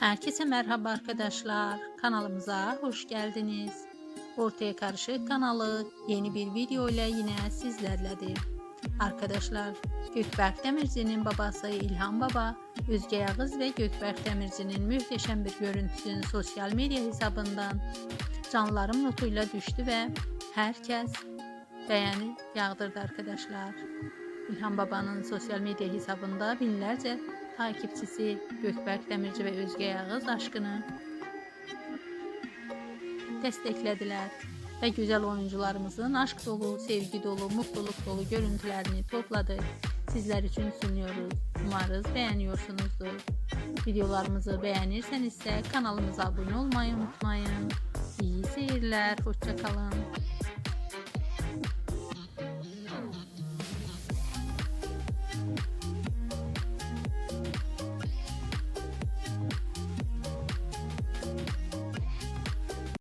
Herkese merhaba arkadaşlar. Kanalımıza hoş geldiniz. Ortaya Karışık kanalı yeni bir video ile yine sizlerledir. Arkadaşlar Gökberk Demirci'nin babası İlhan Baba, Özge Yağız ve Gökberk Demirci'nin muhteşem bir görüntüsünü sosyal medya hesabından canlarım notuyla düştü ve herkes beğeni yağdırdı arkadaşlar. İlhan Baba'nın sosyal medya hesabında binlerce takipçisi Gökberk Demirci ve Özge Yağız aşkını desteklediler ve güzel oyuncularımızın aşk dolu, sevgi dolu, mutluluk dolu görüntülerini topladı. Sizler için sunuyoruz. Umarız beğeniyorsunuzdur. Videolarımızı beğenirseniz ise kanalımıza abone olmayı unutmayın. İyi seyirler, hoşçakalın.